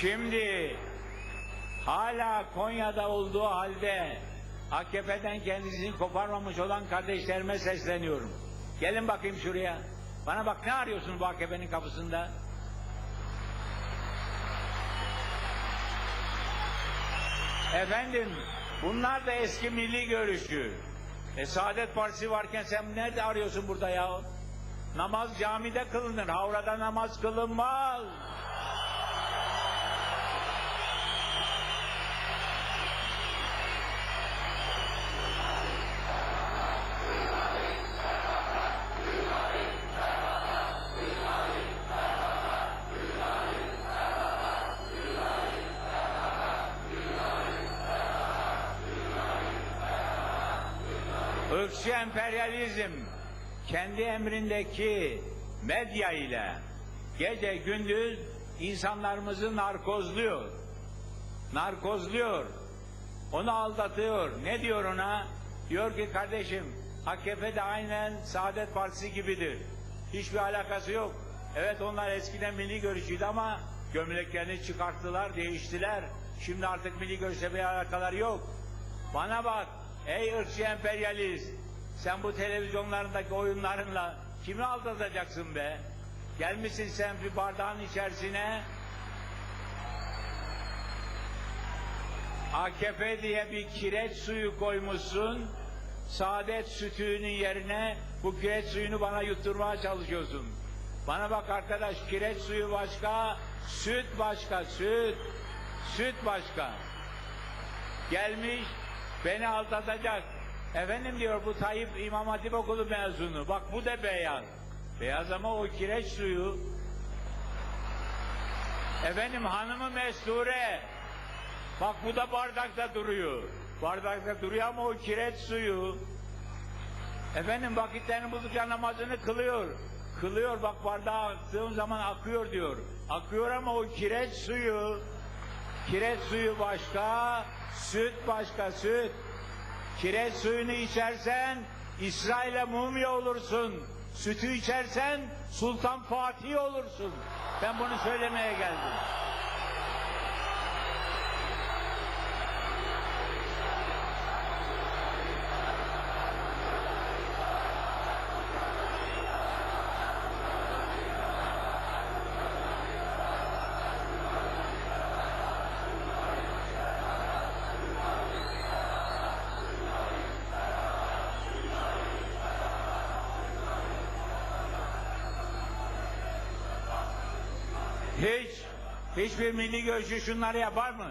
Şimdi hala Konya'da olduğu halde AKP'den kendisini koparmamış olan kardeşlerime sesleniyorum. Gelin bakayım şuraya. Bana bak ne arıyorsun bu AKP'nin kapısında? Efendim bunlar da eski milli görüşü. E Saadet Partisi varken sen nerede arıyorsun burada ya? Namaz camide kılınır, havrada namaz kılınmaz. Irkçı emperyalizm kendi emrindeki medya ile gece gündüz insanlarımızı narkozluyor. Narkozluyor. Onu aldatıyor. Ne diyor ona? Diyor ki kardeşim AKP de aynen Saadet Partisi gibidir. Hiçbir alakası yok. Evet onlar eskiden milli görüşüydü ama gömleklerini çıkarttılar, değiştiler. Şimdi artık milli görüşle bir alakaları yok. Bana bak ey ırkçı emperyalist sen bu televizyonlarındaki oyunlarınla kimi aldatacaksın be? Gelmişsin sen bir bardağın içerisine AKP diye bir kireç suyu koymuşsun. Saadet sütüğünün yerine bu kireç suyunu bana yutturmaya çalışıyorsun. Bana bak arkadaş kireç suyu başka, süt başka, süt. Süt başka. Gelmiş beni aldatacak. Efendim diyor bu Tayyip İmam Hatip Okulu mezunu. Bak bu da beyaz. Beyaz ama o kireç suyu. Efendim hanımı mesture. Bak bu da bardakta duruyor. Bardakta duruyor ama o kireç suyu. Efendim vakitlerini buldukça namazını kılıyor. Kılıyor bak bardağa attığım zaman akıyor diyor. Akıyor ama o kireç suyu. Kireç suyu başka, süt başka süt. Kireç suyunu içersen İsrail'e mumya olursun. Sütü içersen Sultan Fatih olursun. Ben bunu söylemeye geldim. Hiç, hiçbir milli görüşü şunları yapar mı?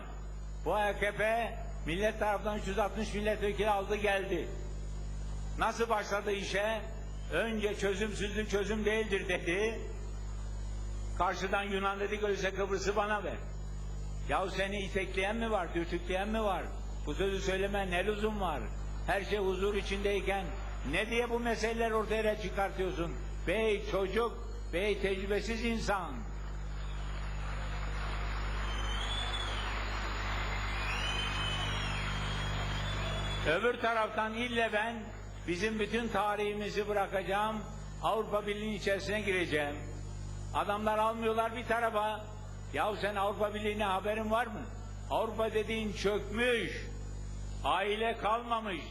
Bu AKP millet tarafından 360 milletvekili aldı geldi. Nasıl başladı işe? Önce çözümsüzlük çözüm değildir dedi. Karşıdan Yunan dedi öyleyse Kıbrıs'ı bana ver. Yahu seni itekleyen mi var, dürtükleyen mi var? Bu sözü söyleme ne lüzum var? Her şey huzur içindeyken ne diye bu meseleleri ortaya çıkartıyorsun? Bey çocuk, bey tecrübesiz insan. Öbür taraftan ille ben bizim bütün tarihimizi bırakacağım, Avrupa Birliği'nin içerisine gireceğim. Adamlar almıyorlar bir tarafa. Yahu sen Avrupa Birliği'ne haberin var mı? Avrupa dediğin çökmüş, aile kalmamış,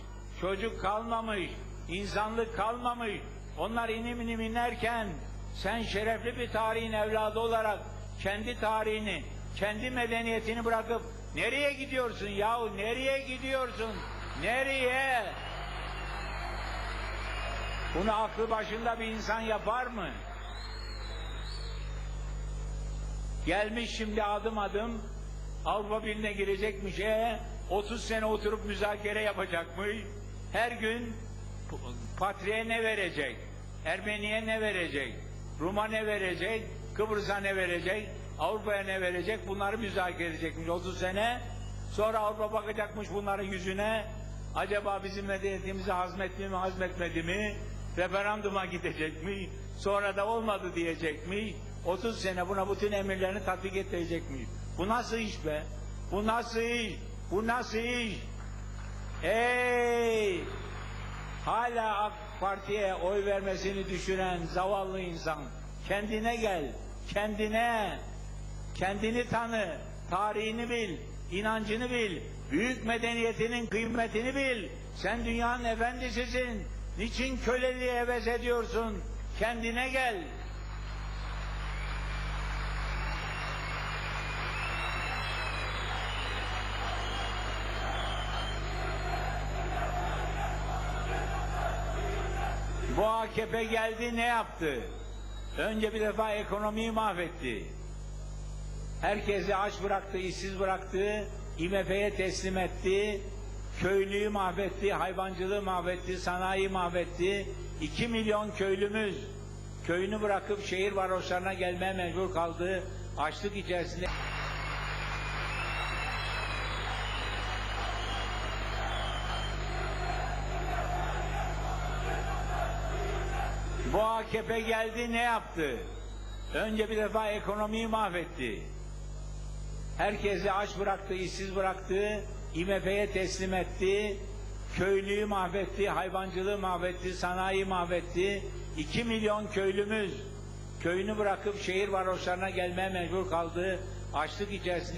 çocuk kalmamış, insanlık kalmamış. Onlar inim inim inerken sen şerefli bir tarihin evladı olarak kendi tarihini, kendi medeniyetini bırakıp nereye gidiyorsun yahu nereye gidiyorsun? Nereye? Bunu aklı başında bir insan yapar mı? Gelmiş şimdi adım adım Avrupa Birliği'ne girecekmiş. E, 30 sene oturup müzakere yapacakmış. Her gün Patriğe ne verecek? Ermeniye ne verecek? Rum'a ne verecek? Kıbrıs'a ne verecek? Avrupa'ya ne verecek? Bunları müzakere edecekmiş 30 sene. Sonra Avrupa bakacakmış bunların yüzüne. Acaba bizim medeniyetimizi hazmetti mi, hazmetmedi mi? Referanduma gidecek mi? Sonra da olmadı diyecek mi? 30 sene buna bütün emirlerini tatbik ettirecek mi? Bu nasıl iş be? Bu nasıl iş? Bu nasıl iş? Ey! Hala AK Parti'ye oy vermesini düşünen zavallı insan kendine gel, kendine. Kendini tanı, tarihini bil, inancını bil, büyük medeniyetinin kıymetini bil. Sen dünyanın efendisisin. Niçin köleliğe heves ediyorsun? Kendine gel. Bu AKP geldi ne yaptı? Önce bir defa ekonomiyi mahvetti. Herkesi aç bıraktı, işsiz bıraktı, IMF'ye teslim etti, köylüyü mahvetti, hayvancılığı mahvetti, sanayi mahvetti. 2 milyon köylümüz köyünü bırakıp şehir varoşlarına gelmeye mecbur kaldı. Açlık içerisinde Bu AKP geldi ne yaptı? Önce bir defa ekonomiyi mahvetti. Herkesi aç bıraktı, işsiz bıraktı, IMF'ye teslim etti, köylüyü mahvetti, hayvancılığı mahvetti, sanayi mahvetti. 2 milyon köylümüz köyünü bırakıp şehir varoşlarına gelmeye mecbur kaldı. Açlık içerisinde